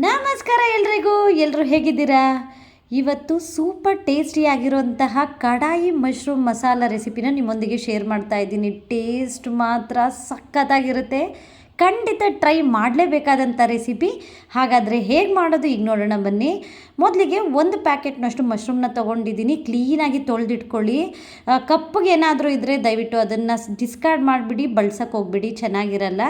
ನಮಸ್ಕಾರ ಎಲ್ರಿಗೂ ಎಲ್ಲರೂ ಹೇಗಿದ್ದೀರಾ? ಇವತ್ತು ಸೂಪರ್ ಟೇಸ್ಟಿಯಾಗಿರುವಂತಹ ಕಡಾಯಿ ಮಶ್ರೂಮ್ ಮಸಾಲ ರೆಸಿಪಿನ ನಿಮ್ಮೊಂದಿಗೆ ಶೇರ್ ಮಾಡ್ತಾ ಇದ್ದೀನಿ. ಟೇಸ್ಟ್ ಮಾತ್ರ ಸಖತ್ತಾಗಿರುತ್ತೆ. ಖಂಡಿತ ಟ್ರೈ ಮಾಡಲೇಬೇಕಾದಂಥ ರೆಸಿಪಿ. ಹಾಗಾದರೆ ಹೇಗೆ ಮಾಡೋದು ಈಗ ನೋಡೋಣ ಬನ್ನಿ. ಮೊದಲಿಗೆ ಒಂದು ಪ್ಯಾಕೆಟ್ನಷ್ಟು ಮಶ್ರೂಮ್ನ ತೊಗೊಂಡಿದ್ದೀನಿ. ಕ್ಲೀನಾಗಿ ತೊಳೆದಿಟ್ಕೊಳ್ಳಿ. ಕಪ್ಪಗೆ ಏನಾದರೂ ಇದ್ದರೆ ದಯವಿಟ್ಟು ಅದನ್ನು ಡಿಸ್ಕಾರ್ಡ್ ಮಾಡಿಬಿಡಿ ಬಳ್ಸಕ್ಕೆ ಹೋಗ್ಬಿಡಿ, ಚೆನ್ನಾಗಿರಲ್ಲ.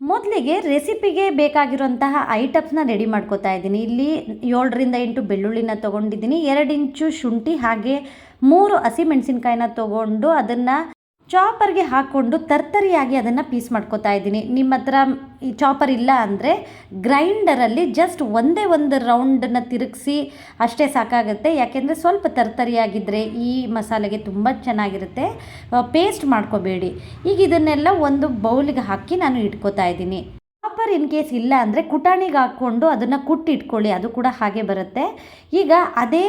ಮೊದಲಿಗೆ ರೆಸಿಪಿಗೆ ಬೇಕಾಗಿರುವಂತಹ ಐಟಮ್ಸ್ನ ರೆಡಿ ಮಾಡ್ಕೋತಾ ಇದ್ದೀನಿ. ಇಲ್ಲಿ ಏಳರಿಂದ ಎಂಟು ಬೆಳ್ಳುಳ್ಳಿನ ತೊಗೊಂಡಿದ್ದೀನಿ. ಎರಡು ಇಂಚು ಶುಂಠಿ ಹಾಗೆ ಮೂರು ಹಸಿಮೆಣಸಿನ್ಕಾಯಿನ ತೊಗೊಂಡು ಅದನ್ನು ಚಾಪರ್ಗೆ ಹಾಕ್ಕೊಂಡು ತರ್ತರಿಯಾಗಿ ಅದನ್ನು ಪೀಸ್ ಮಾಡ್ಕೋತಾ ಇದ್ದೀನಿ. ನಿಮ್ಮ ಹತ್ರ ಈ ಚಾಪರ್ ಇಲ್ಲ ಅಂದರೆ ಗ್ರೈಂಡರಲ್ಲಿ ಜಸ್ಟ್ ಒಂದೇ ಒಂದು ರೌಂಡನ್ನು ತಿರುಗಿಸಿ ಅಷ್ಟೇ ಸಾಕಾಗುತ್ತೆ. ಯಾಕೆಂದರೆ ಸ್ವಲ್ಪ ತರ್ತರಿಯಾಗಿದ್ದರೆ ಈ ಮಸಾಲೆಗೆ ತುಂಬ ಚೆನ್ನಾಗಿರುತ್ತೆ. ಪೇಸ್ಟ್ ಮಾಡ್ಕೋಬೇಡಿ. ಈಗ ಇದನ್ನೆಲ್ಲ ಒಂದು ಬೌಲಿಗೆ ಹಾಕಿ ನಾನು ಇಟ್ಕೋತಾ ಇದ್ದೀನಿ. ಚಾಪರ್ ಇನ್ ಕೇಸ್ ಇಲ್ಲ ಅಂದರೆ ಕುಟಾಣಿಗೆ ಹಾಕ್ಕೊಂಡು ಅದನ್ನು ಕುಟ್ಟಿಟ್ಕೊಳ್ಳಿ, ಅದು ಕೂಡ ಹಾಗೆ ಬರುತ್ತೆ. ಈಗ ಅದೇ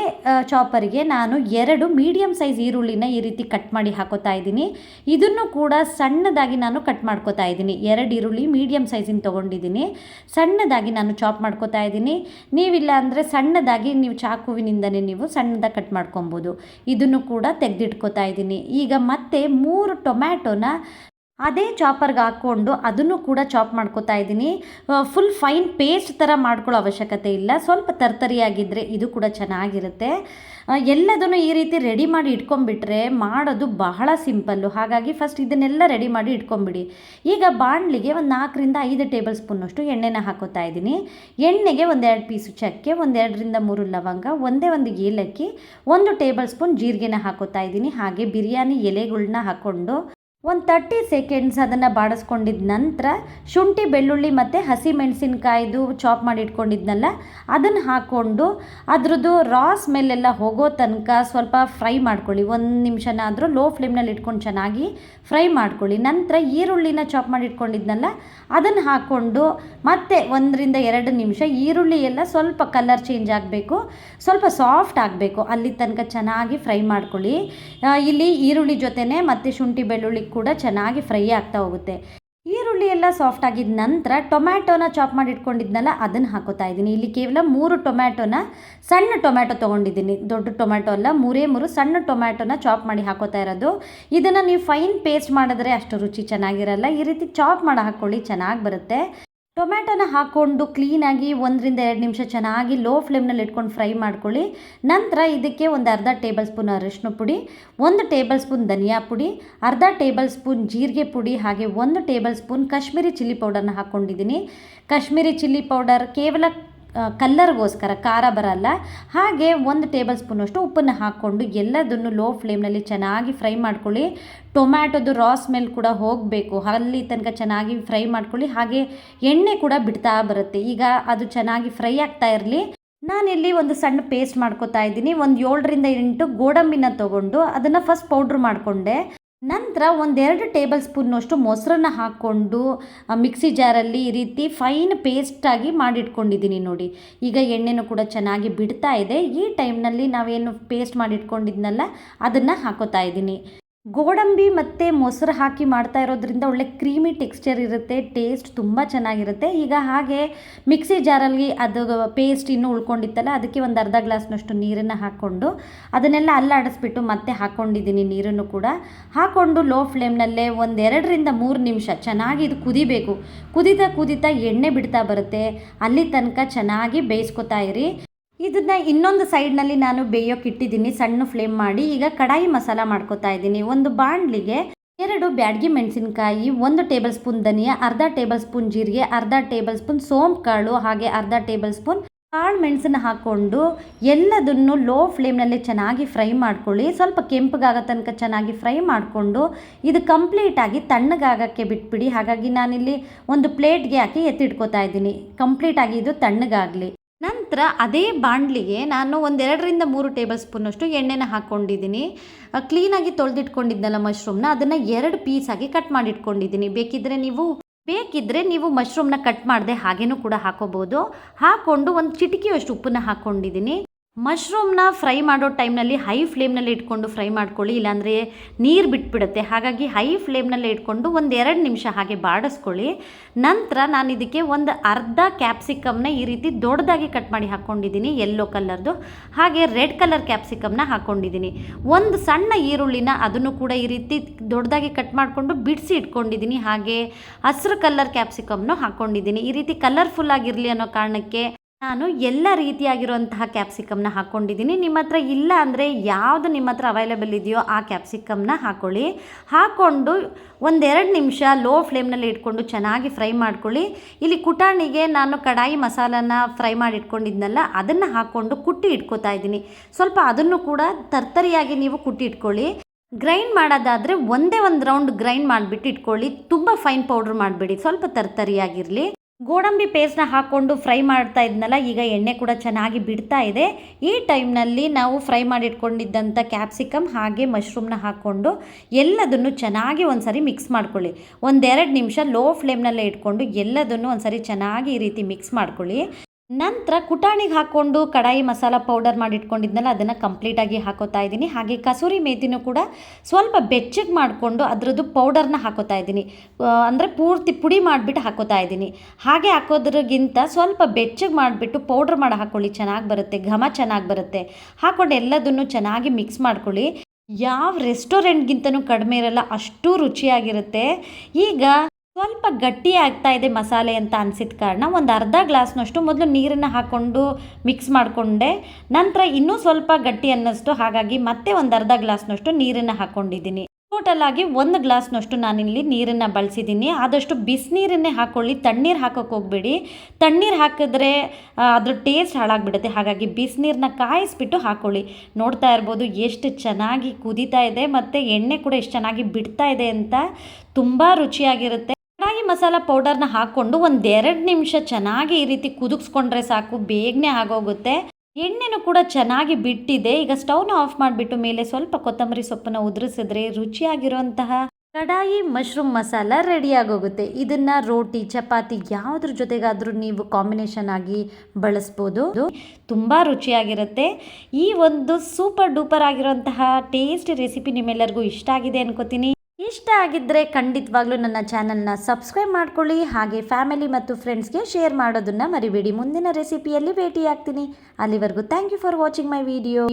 ಚಾಪರಿಗೆ ನಾನು ಎರಡು ಮೀಡಿಯಮ್ ಸೈಜ್ ಈರುಳ್ಳಿನ ಈ ರೀತಿ ಕಟ್ ಮಾಡಿ ಹಾಕೋತಾ ಇದ್ದೀನಿ. ಇದನ್ನು ಕೂಡ ಸಣ್ಣದಾಗಿ ನಾನು ಕಟ್ ಮಾಡ್ಕೋತಾ ಇದ್ದೀನಿ. ಎರಡು ಈರುಳ್ಳಿ ಮೀಡಿಯಮ್ ಸೈಜಿನ ತೊಗೊಂಡಿದ್ದೀನಿ. ಸಣ್ಣದಾಗಿ ನಾನು ಚಾಪ್ ಮಾಡ್ಕೋತಾ ಇದ್ದೀನಿ. ನೀವಿಲ್ಲ ಅಂದರೆ ಸಣ್ಣದಾಗಿ ನೀವು ಚಾಕುವಿನಿಂದನೇ ನೀವು ಸಣ್ಣದಾಗಿ ಕಟ್ ಮಾಡ್ಕೊಬೋದು. ಇದನ್ನು ಕೂಡ ತೆಗೆದಿಟ್ಕೋತಾ ಇದ್ದೀನಿ. ಈಗ ಮತ್ತೆ ಮೂರು ಟೊಮ್ಯಾಟೊನ ಅದೇ ಚಾಪರ್ಗೆ ಹಾಕ್ಕೊಂಡು ಅದನ್ನು ಕೂಡ ಚಾಪ್ ಮಾಡ್ಕೋತಾ ಇದ್ದೀನಿ. ಫುಲ್ ಫೈನ್ ಪೇಸ್ಟ್ ಥರ ಮಾಡ್ಕೊಳ್ಳೋ ಅವಶ್ಯಕತೆ ಇಲ್ಲ. ಸ್ವಲ್ಪ ತರ್ತರಿಯಾಗಿದ್ದರೆ ಇದು ಕೂಡ ಚೆನ್ನಾಗಿರುತ್ತೆ. ಎಲ್ಲದನ್ನು ಈ ರೀತಿ ರೆಡಿ ಮಾಡಿ ಇಟ್ಕೊಂಡ್ಬಿಟ್ರೆ ಮಾಡೋದು ಬಹಳ ಸಿಂಪಲ್ಲು ಹಾಗಾಗಿ ಫಸ್ಟ್ ಇದನ್ನೆಲ್ಲ ರೆಡಿ ಮಾಡಿ ಇಟ್ಕೊಂಬಿಡಿ ಈಗ ಬಾಣಲಿಗೆ ಒಂದು ನಾಲ್ಕರಿಂದ ಐದು ಟೇಬಲ್ ಸ್ಪೂನಷ್ಟು ಎಣ್ಣೆನ ಹಾಕೋತಾ ಇದ್ದೀನಿ. ಎಣ್ಣೆಗೆ ಒಂದೆರಡು ಪೀಸು ಚಕ್ಕೆ ಒಂದೆರಡರಿಂದ ಮೂರು ಲವಂಗ, ಒಂದೇ ಒಂದು ಏಲಕ್ಕಿ, ಒಂದು ಟೇಬಲ್ ಸ್ಪೂನ್ ಜೀರಿಗೆನ ಹಾಕೋತಾ ಇದ್ದೀನಿ. ಹಾಗೆ ಬಿರಿಯಾನಿ ಎಲೆಗಳನ್ನ ಹಾಕ್ಕೊಂಡು ಒಂದು ತರ್ಟಿ ಸೆಕೆಂಡ್ಸ್ ಅದನ್ನು ಬಾಡಿಸ್ಕೊಂಡಿದ್ದ ನಂತರ ಶುಂಠಿ, ಬೆಳ್ಳುಳ್ಳಿ ಮತ್ತು ಹಸಿ ಮೆಣಸಿನ್ಕಾಯ್ದು ಚಾಪ್ ಮಾಡಿ ಇಟ್ಕೊಂಡಿದ್ನಲ್ಲ ಅದನ್ನು ಹಾಕ್ಕೊಂಡು ಅದ್ರದ್ದು ರಾ ಸ್ಮೆಲ್ಲೆಲ್ಲ ಹೋಗೋ ತನಕ ಸ್ವಲ್ಪ ಫ್ರೈ ಮಾಡ್ಕೊಳ್ಳಿ. ಒಂದು ನಿಮಿಷನಾದರೂ ಲೋ ಫ್ಲೇಮ್ನಲ್ಲಿ ಇಟ್ಕೊಂಡು ಚೆನ್ನಾಗಿ ಫ್ರೈ ಮಾಡ್ಕೊಳ್ಳಿ. ನಂತರ ಈರುಳ್ಳಿನ ಚಾಪ್ ಮಾಡಿ ಇಟ್ಕೊಂಡಿದ್ನಲ್ಲ ಅದನ್ನು ಹಾಕ್ಕೊಂಡು ಮತ್ತೆ ಒಂದರಿಂದ ಎರಡು ನಿಮಿಷ ಈರುಳ್ಳಿ ಎಲ್ಲ ಸ್ವಲ್ಪ ಕಲರ್ ಚೇಂಜ್ ಆಗಬೇಕು, ಸ್ವಲ್ಪ ಸಾಫ್ಟ್ ಆಗಬೇಕು. ಅಲ್ಲಿ ತನಕ ಚೆನ್ನಾಗಿ ಫ್ರೈ ಮಾಡ್ಕೊಳ್ಳಿ. ಇಲ್ಲಿ ಈರುಳ್ಳಿ ಜೊತೆನೇ ಮತ್ತು ಶುಂಠಿ, ಬೆಳ್ಳುಳ್ಳಿ ಕೂಡ ಚೆನ್ನಾಗಿ ಫ್ರೈ ಆಗ್ತಾ ಹೋಗುತ್ತೆ. ಈರುಳ್ಳಿ ಎಲ್ಲ ಸಾಫ್ಟ್ ಆಗಿದ ನಂತರ ಟೊಮ್ಯಾಟೊನ ಚಾಪ್ ಮಾಡಿ ಇಟ್ಕೊಂಡಿದ್ನಲ್ಲ, ಅದನ್ನು ಹಾಕೋತಾ ಇದ್ದೀನಿ. ಇಲ್ಲಿ ಕೇವಲ ಮೂರು ಟೊಮ್ಯಾಟೊನ, ಸಣ್ಣ ಟೊಮ್ಯಾಟೊ ತೊಗೊಂಡಿದ್ದೀನಿ. ದೊಡ್ಡ ಟೊಮ್ಯಾಟೊ ಅಲ್ಲ, ಮೂರೇ ಮೂರು ಸಣ್ಣ ಟೊಮ್ಯಾಟೊನ ಚಾಪ್ ಮಾಡಿ ಹಾಕೋತಾ ಇರೋದು. ಇದನ್ನು ನೀವು ಫೈನ್ ಪೇಸ್ಟ್ ಮಾಡಿದ್ರೆ ಅಷ್ಟು ರುಚಿ ಚೆನ್ನಾಗಿರಲ್ಲ. ಈ ರೀತಿ ಚಾಪ್ ಮಾಡಿ ಹಾಕ್ಕೊಳ್ಳಿ ಚೆನ್ನಾಗಿ ಬರುತ್ತೆ. ಟೊಮ್ಯಾಟೊನ ಹಾಕ್ಕೊಂಡು ಕ್ಲೀನಾಗಿ ಒಂದರಿಂದ ಎರಡು ನಿಮಿಷ ಚೆನ್ನಾಗಿ ಲೋ ಫ್ಲೇಮ್ನಲ್ಲಿ ಇಟ್ಕೊಂಡು ಫ್ರೈ ಮಾಡ್ಕೊಳ್ಳಿ. ನಂತರ ಇದಕ್ಕೆ ಒಂದು ಅರ್ಧ ಟೇಬಲ್ ಸ್ಪೂನ್ ಅರಿಶಿನ ಪುಡಿ, ಒಂದು ಟೇಬಲ್ ಸ್ಪೂನ್ ಧನಿಯಾ ಪುಡಿ, ಅರ್ಧ ಟೇಬಲ್ ಸ್ಪೂನ್ ಜೀರಿಗೆ ಪುಡಿ ಹಾಗೆ ಒಂದು ಟೇಬಲ್ ಸ್ಪೂನ್ ಕಾಶ್ಮೀರಿ ಚಿಲ್ಲಿ ಪೌಡರ್ನ ಹಾಕ್ಕೊಂಡಿದ್ದೀನಿ ಕಾಶ್ಮೀರಿ ಚಿಲ್ಲಿ ಪೌಡರ್ ಕೇವಲ ಕಲ್ಲರ್ಗೋಸ್ಕರ ಖಾರ ಬರಲ್ಲ. ಹಾಗೆ ಒಂದು ಟೇಬಲ್ ಸ್ಪೂನಷ್ಟು ಉಪ್ಪನ್ನು ಹಾಕ್ಕೊಂಡು ಎಲ್ಲದನ್ನು ಲೋ ಫ್ಲೇಮ್ನಲ್ಲಿ ಚೆನ್ನಾಗಿ ಫ್ರೈ ಮಾಡ್ಕೊಳ್ಳಿ. ಟೊಮ್ಯಾಟೊದು ರಾ ಸ್ಮೆಲ್ ಕೂಡ ಹೋಗಬೇಕು. ಅಲ್ಲಿ ತನಕ ಚೆನ್ನಾಗಿ ಫ್ರೈ ಮಾಡ್ಕೊಳ್ಳಿ. ಹಾಗೆ ಎಣ್ಣೆ ಕೂಡ ಬಿಡ್ತಾ ಬರುತ್ತೆ. ಈಗ ಅದು ಚೆನ್ನಾಗಿ ಫ್ರೈ ಆಗ್ತಾ ಇರಲಿ. ನಾನಿಲ್ಲಿ ಒಂದು ಸಣ್ಣ ಪೇಸ್ಟ್ ಮಾಡ್ಕೊತಾ ಇದ್ದೀನಿ. ಒಂದು ಏಳರಿಂದ ಎಂಟು ಗೋಡಂಬಿನ ತೊಗೊಂಡು ಅದನ್ನು ಫಸ್ಟ್ ಪೌಡ್ರ್ ಮಾಡಿಕೊಂಡೆ. ನಂತರ ಒಂದೆರಡು ಟೇಬಲ್ ಸ್ಪೂನ್ನಷ್ಟು ಮೊಸರನ್ನ ಹಾಕ್ಕೊಂಡು ಮಿಕ್ಸಿ ಜಾರಲ್ಲಿ ಈ ರೀತಿ ಫೈನ್ ಪೇಸ್ಟಾಗಿ ಮಾಡಿಟ್ಕೊಂಡಿದ್ದೀನಿ ನೋಡಿ. ಈಗ ಎಣ್ಣೆನೂ ಕೂಡ ಚೆನ್ನಾಗಿ ಬಿಡ್ತಾ ಇದೆ. ಈ ಟೈಮ್ನಲ್ಲಿ ನಾವೇನು ಪೇಸ್ಟ್ ಮಾಡಿಟ್ಕೊಂಡಿದ್ನಲ್ಲ, ಅದನ್ನು ಹಾಕೋತಾ ಇದ್ದೀನಿ. ಗೋಡಂಬಿ ಮತ್ತು ಮೊಸರು ಹಾಕಿ ಮಾಡ್ತಾ ಇರೋದ್ರಿಂದ ಒಳ್ಳೆ ಕ್ರೀಮಿ ಟೆಕ್ಸ್ಚರ್ ಇರುತ್ತೆ, ಟೇಸ್ಟ್ ತುಂಬ ಚೆನ್ನಾಗಿರುತ್ತೆ. ಈಗ ಹಾಗೆ ಮಿಕ್ಸಿ ಜಾರಲ್ಲಿ ಅದು ಪೇಸ್ಟ್ ಇನ್ನೂ ಉಳ್ಕೊಂಡಿತ್ತಲ್ಲ, ಅದಕ್ಕೆ ಒಂದು ಅರ್ಧ ಗ್ಲಾಸ್ನಷ್ಟು ನೀರನ್ನು ಹಾಕ್ಕೊಂಡು ಅದನ್ನೆಲ್ಲ ಅಲ್ಲಾಡಿಸ್ಬಿಟ್ಟು ಮತ್ತೆ ಹಾಕ್ಕೊಂಡಿದ್ದೀನಿ ನೀರನ್ನು ಕೂಡ. ಹಾಕ್ಕೊಂಡು ಲೋ ಫ್ಲೇಮ್ನಲ್ಲೇ ಒಂದೆರಡರಿಂದ ಮೂರು ನಿಮಿಷ ಚೆನ್ನಾಗಿ ಇದು ಕುದಿಬೇಕು. ಕುದಿತಾ ಕುದಿತಾ ಎಣ್ಣೆ ಬಿಡ್ತಾ ಬರುತ್ತೆ. ಅಲ್ಲಿ ತನಕ ಚೆನ್ನಾಗಿ ಬೇಯಿಸ್ಕೊತಾ ಇರಿ. ಇದನ್ನ ಇನ್ನೊಂದು ಸೈಡ್ನಲ್ಲಿ ನಾನು ಬೇಯೋಕೆ ಇಟ್ಟಿದ್ದೀನಿ, ಸಣ್ಣ ಫ್ಲೇಮ್ ಮಾಡಿ. ಈಗ ಕಡಾಯಿ ಮಸಾಲ ಮಾಡ್ಕೋತಾ ಇದ್ದೀನಿ. ಒಂದು ಬಾಣಲಿಗೆ ಎರಡು ಬ್ಯಾಡಗಿ ಮೆಣಸಿನಕಾಯಿ, ಒಂದು ಟೇಬಲ್ ಸ್ಪೂನ್ ಧನಿಯಾ, ಅರ್ಧ ಟೇಬಲ್ ಸ್ಪೂನ್ ಜೀರಿಗೆ, ಅರ್ಧ ಟೇಬಲ್ ಸ್ಪೂನ್ ಸೋಂಪು ಕಾಳು, ಹಾಗೆ ಅರ್ಧ ಟೇಬಲ್ ಸ್ಪೂನ್ ಕಾಳು ಮೆಣಸನ್ನ ಹಾಕ್ಕೊಂಡು ಎಲ್ಲದನ್ನು ಲೋ ಫ್ಲೇಮ್ನಲ್ಲಿ ಚೆನ್ನಾಗಿ ಫ್ರೈ ಮಾಡ್ಕೊಳ್ಳಿ. ಸ್ವಲ್ಪ ಕೆಂಪಗಾಗೋ ತನಕ ಚೆನ್ನಾಗಿ ಫ್ರೈ ಮಾಡಿಕೊಂಡು ಇದು ಕಂಪ್ಲೀಟಾಗಿ ತಣ್ಣಗಾಗಕ್ಕೆ ಬಿಟ್ಬಿಡಿ. ಹಾಗಾಗಿ ನಾನಿಲ್ಲಿ ಒಂದು ಪ್ಲೇಟ್ಗೆ ಹಾಕಿ ಎತ್ತಿಟ್ಕೋತಾ ಇದ್ದೀನಿ. ಕಂಪ್ಲೀಟಾಗಿ ಇದು ತಣ್ಣಗಾಗಲಿ. ನಂತರ ಅದೇ ಬಾಣಲಿಗೆ ನಾನು ಒಂದೆರಡರಿಂದ ಮೂರು ಟೇಬಲ್ ಸ್ಪೂನಷ್ಟು ಎಣ್ಣೆನ ಹಾಕ್ಕೊಂಡಿದ್ದೀನಿ. ಕ್ಲೀನಾಗಿ ತೊಳೆದಿಟ್ಕೊಂಡಿದ್ದಲ್ಲ ಮಶ್ರೂಮ್ನ, ಅದನ್ನು ಎರಡು ಪೀಸಾಗಿ ಕಟ್ ಮಾಡಿಟ್ಕೊಂಡಿದ್ದೀನಿ. ಬೇಕಿದ್ದರೆ ನೀವು ಬೇಕಿದ್ದರೆ ನೀವು ಮಶ್ರೂಮ್ನ ಕಟ್ ಮಾಡದೆ ಹಾಗೇನೂ ಕೂಡ ಹಾಕೋಬೋದು. ಹಾಕ್ಕೊಂಡು ಒಂದು ಚಿಟಿಕೆಯಷ್ಟು ಉಪ್ಪನ್ನು ಹಾಕ್ಕೊಂಡಿದ್ದೀನಿ. ಮಶ್ರೂಮ್ನ ಫ್ರೈ ಮಾಡೋ ಟೈಮ್ನಲ್ಲಿ ಹೈ ಫ್ಲೇಮ್ನಲ್ಲಿ ಇಟ್ಕೊಂಡು ಫ್ರೈ ಮಾಡ್ಕೊಳ್ಳಿ, ಇಲ್ಲಾಂದರೆ ನೀರು ಬಿಟ್ಬಿಡುತ್ತೆ. ಹಾಗಾಗಿ ಹೈ ಫ್ಲೇಮ್ನಲ್ಲೇ ಇಟ್ಕೊಂಡು ಒಂದು ಎರಡು ನಿಮಿಷ ಹಾಗೆ ಬಾಡಿಸ್ಕೊಳ್ಳಿ. ನಂತರ ನಾನು ಇದಕ್ಕೆ ಒಂದು ಅರ್ಧ ಕ್ಯಾಪ್ಸಿಕಮ್ನ ಈ ರೀತಿ ದೊಡ್ಡದಾಗಿ ಕಟ್ ಮಾಡಿ ಹಾಕ್ಕೊಂಡಿದ್ದೀನಿ ಯೆಲ್ಲೋ ಕಲರ್ದು ಹಾಗೆ ರೆಡ್ ಕಲರ್ ಕ್ಯಾಪ್ಸಿಕಮ್ನ ಹಾಕ್ಕೊಂಡಿದ್ದೀನಿ ಒಂದು ಸಣ್ಣ ಈರುಳ್ಳಿನ ಅದನ್ನು ಕೂಡ ಈ ರೀತಿ ದೊಡ್ಡದಾಗಿ ಕಟ್ ಮಾಡಿಕೊಂಡು ಬಿಡಿಸಿ ಇಟ್ಕೊಂಡಿದ್ದೀನಿ. ಹಾಗೆ ಹಸಿರು ಕಲರ್ ಕ್ಯಾಪ್ಸಿಕಮ್ನು ಹಾಕ್ಕೊಂಡಿದ್ದೀನಿ ಈ ರೀತಿ ಕಲರ್ಫುಲ್ ಆಗಿರಲಿ ಅನ್ನೋ ಕಾರಣಕ್ಕೆ ನಾನು ಎಲ್ಲ ರೀತಿಯಾಗಿರುವಂತಹ ಕ್ಯಾಪ್ಸಿಕಮ್ನ ಹಾಕ್ಕೊಂಡಿದ್ದೀನಿ ನಿಮ್ಮ ಹತ್ರ ಇಲ್ಲ ಅಂದರೆ ಯಾವುದು ನಿಮ್ಮ ಹತ್ರ ಅವೈಲೇಬಲ್ ಇದೆಯೋ ಆ ಕ್ಯಾಪ್ಸಿಕಮ್ನ ಹಾಕ್ಕೊಳ್ಳಿ ಹಾಕ್ಕೊಂಡು ಒಂದೆರಡು ನಿಮಿಷ ಲೋ ಫ್ಲೇಮ್ನಲ್ಲಿ ಇಟ್ಕೊಂಡು ಚೆನ್ನಾಗಿ ಫ್ರೈ ಮಾಡ್ಕೊಳ್ಳಿ. ಇಲ್ಲಿ ಕುಟಾಣಿಗೆ ನಾನು ಕಡಾಯಿ ಮಸಾಲನ ಫ್ರೈ ಮಾಡಿ ಇಟ್ಕೊಂಡಿದ್ನಲ್ಲ ಅದನ್ನು ಹಾಕ್ಕೊಂಡು ಕುಟ್ಟಿ ಇಟ್ಕೋತಾ ಇದ್ದೀನಿ. ಸ್ವಲ್ಪ ಅದನ್ನು ಕೂಡ ತರ್ತರಿಯಾಗಿ ನೀವು ಕುಟ್ಟಿ ಇಟ್ಕೊಳ್ಳಿ. ಗ್ರೈಂಡ್ ಮಾಡೋದಾದರೆ ಒಂದೇ ಒಂದು ರೌಂಡ್ ಗ್ರೈಂಡ್ ಮಾಡಿಬಿಟ್ಟು ಇಟ್ಕೊಳ್ಳಿ. ತುಂಬ ಫೈನ್ ಪೌಡ್ರ್ ಮಾಡಿಬಿಡಿ. ಸ್ವಲ್ಪ ತರ್ತರಿಯಾಗಿರಲಿ. ಗೋಡಂಬಿ ಪೇಸ್ಟ್ನ ಹಾಕ್ಕೊಂಡು ಫ್ರೈ ಮಾಡ್ತಾ ಇದ್ನಲ್ಲ, ಈಗ ಎಣ್ಣೆ ಕೂಡ ಚೆನ್ನಾಗಿ ಬಿಡ್ತಾ ಇದೆ. ಈ ಟೈಮ್ನಲ್ಲಿ ನಾವು ಫ್ರೈ ಮಾಡಿ ಇಟ್ಕೊಂಡಿದ್ದಂಥ ಕ್ಯಾಪ್ಸಿಕಮ್ ಹಾಗೆ ಮಶ್ರೂಮ್ನ ಹಾಕ್ಕೊಂಡು ಎಲ್ಲದನ್ನು ಚೆನ್ನಾಗಿ ಒಂದ್ಸರಿ ಮಿಕ್ಸ್ ಮಾಡ್ಕೊಳ್ಳಿ. ಒಂದೆರಡು ನಿಮಿಷ ಲೋ ಫ್ಲೇಮ್ನಲ್ಲೇ ಇಟ್ಕೊಂಡು ಎಲ್ಲದನ್ನು ಒಂದ್ಸರಿ ಚೆನ್ನಾಗಿ ಈ ರೀತಿ ಮಿಕ್ಸ್ ಮಾಡ್ಕೊಳ್ಳಿ. ನಂತರ ಕುಟಾಣಿಗೆ ಹಾಕ್ಕೊಂಡು ಕಡಾಯಿ ಮಸಾಲ ಪೌಡರ್ ಮಾಡಿಟ್ಕೊಂಡಿದ್ನಲ್ಲ, ಅದನ್ನು ಕಂಪ್ಲೀಟಾಗಿ ಹಾಕೋತಾ ಇದ್ದೀನಿ. ಹಾಗೆ ಕಸೂರಿ ಮೇಥಿನೂ ಕೂಡ ಸ್ವಲ್ಪ ಬೆಚ್ಚಗೆ ಮಾಡಿಕೊಂಡು ಅದರದ್ದು ಪೌಡರ್ನ ಹಾಕೋತಾ ಇದ್ದೀನಿ. ಅಂದರೆ ಪೂರ್ತಿ ಪುಡಿ ಮಾಡಿಬಿಟ್ಟು ಹಾಕೋತಾ ಇದ್ದೀನಿ. ಹಾಗೆ ಹಾಕೋದ್ರಗಿಂತ ಸ್ವಲ್ಪ ಬೆಚ್ಚಗೆ ಮಾಡಿಬಿಟ್ಟು ಪೌಡ್ರ್ ಮಾಡಿ ಹಾಕ್ಕೊಳ್ಳಿ ಚೆನ್ನಾಗಿ ಬರುತ್ತೆ, ಘಮ ಚೆನ್ನಾಗಿ ಬರುತ್ತೆ. ಹಾಕ್ಕೊಂಡು ಎಲ್ಲದನ್ನು ಚೆನ್ನಾಗಿ ಮಿಕ್ಸ್ ಮಾಡ್ಕೊಳ್ಳಿ. ಯಾವ ರೆಸ್ಟೋರೆಂಟ್ಗಿಂತನೂ ಕಡಿಮೆ ಇರಲ್ಲ, ಅಷ್ಟು ರುಚಿಯಾಗಿರುತ್ತೆ. ಈಗ ಸ್ವಲ್ಪ ಗಟ್ಟಿ ಆಗ್ತಾ ಇದೆ ಮಸಾಲೆ ಅಂತ ಅನಿಸಿದ ಕಾರಣ ಒಂದು ಅರ್ಧ ಗ್ಲಾಸ್ನಷ್ಟು ಮೊದಲು ನೀರನ್ನು ಹಾಕ್ಕೊಂಡು ಮಿಕ್ಸ್ ಮಾಡಿಕೊಂಡೆ. ನಂತರ ಇನ್ನೂ ಸ್ವಲ್ಪ ಗಟ್ಟಿ ಅನ್ನಿಸ್ತು, ಹಾಗಾಗಿ ಮತ್ತೆ ಒಂದು ಅರ್ಧ ಗ್ಲಾಸ್ನಷ್ಟು ನೀರನ್ನು ಹಾಕ್ಕೊಂಡಿದ್ದೀನಿ ಟೋಟಲ್ ಆಗಿ ಒಂದು ಗ್ಲಾಸ್ನಷ್ಟು ನಾನಿಲ್ಲಿ ನೀರನ್ನು ಬಳಸಿದ್ದೀನಿ. ಆದಷ್ಟು ಬಿಸಿನೀರನ್ನೇ ಹಾಕ್ಕೊಳ್ಳಿ ತಣ್ಣೀರು ಹಾಕೋಕೆ ಹೋಗಬೇಡಿ. ತಣ್ಣೀರು ಹಾಕಿದ್ರೆ ಅದ್ರ ಟೇಸ್ಟ್ ಹಾಳಾಗ್ಬಿಡುತ್ತೆ. ಹಾಗಾಗಿ ಬಿಸಿನೀರನ್ನ ಕಾಯಿಸ್ಬಿಟ್ಟು ಹಾಕ್ಕೊಳ್ಳಿ ನೋಡ್ತಾ ಇರ್ಬೋದು ಎಷ್ಟು ಚೆನ್ನಾಗಿ ಕುದೀತಾ ಇದೆ, ಮತ್ತು ಎಣ್ಣೆ ಕೂಡ ಎಷ್ಟು ಚೆನ್ನಾಗಿ ಬಿಡ್ತಾ ಇದೆ ಅಂತ ತುಂಬ ರುಚಿಯಾಗಿರುತ್ತೆ. ಮಸಾಲ ಪೌಡರ್ನ ಹಾಕ್ಕೊಂಡು ಒಂದೆರಡು ನಿಮಿಷ ಚೆನ್ನಾಗಿ ಈ ರೀತಿ ಕುದಿಸ್ಕೊಂಡ್ರೆ ಸಾಕು, ಬೇಗನೆ ಆಗೋಗುತ್ತೆ. ಎಣ್ಣೆನೂ ಕೂಡ ಚೆನ್ನಾಗಿ ಬಿಟ್ಟಿದೆ. ಈಗ ಸ್ಟವ್ನ ಆಫ್ ಮಾಡಿಬಿಟ್ಟು ಮೇಲೆ ಸ್ವಲ್ಪ ಕೊತ್ತಂಬರಿ ಸೊಪ್ಪನ್ನ ಉದುರಿಸಿದ್ರೆ ರುಚಿಯಾಗಿರುವಂತಹ ಕಡಾಯಿ ಮಶ್ರೂಮ್ ಮಸಾಲ ರೆಡಿ ಆಗೋಗುತ್ತೆ ಇದನ್ನು ರೋಟಿ, ಚಪಾತಿ ಯಾವುದ್ರ ಜೊತೆಗಾದರೂ ನೀವು ಕಾಂಬಿನೇಷನ್ ಆಗಿ ಬಳಸ್ಬೋದು. ತುಂಬ ರುಚಿಯಾಗಿರುತ್ತೆ. ಈ ಒಂದು ಸೂಪರ್ ಡೂಪರ್ ಆಗಿರುವಂತಹ ಟೇಸ್ಟಿ ರೆಸಿಪಿ ನಿಮ್ಮೆಲ್ಲರಿಗೂ ಇಷ್ಟ ಆಗಿದೆ ಅನ್ಕೋತೀನಿ. ಇಷ್ಟ ಆಗಿದ್ದರೆ ಖಂಡಿತವಾಗ್ಲೂ ನನ್ನ ಚಾನಲ್ನ ಸಬ್ಸ್ಕ್ರೈಬ್ ಮಾಡ್ಕೊಳ್ಳಿ. ಹಾಗೆ ಫ್ಯಾಮಿಲಿ ಮತ್ತು ಫ್ರೆಂಡ್ಸ್ಗೆ ಶೇರ್ ಮಾಡೋದನ್ನು ಮರಿಬೇಡಿ. ಮುಂದಿನ ರೆಸಿಪಿಯಲ್ಲಿ ಭೇಟಿಯಾಗ್ತೀನಿ. ಅಲ್ಲಿವರೆಗೂ thank you for watching my video.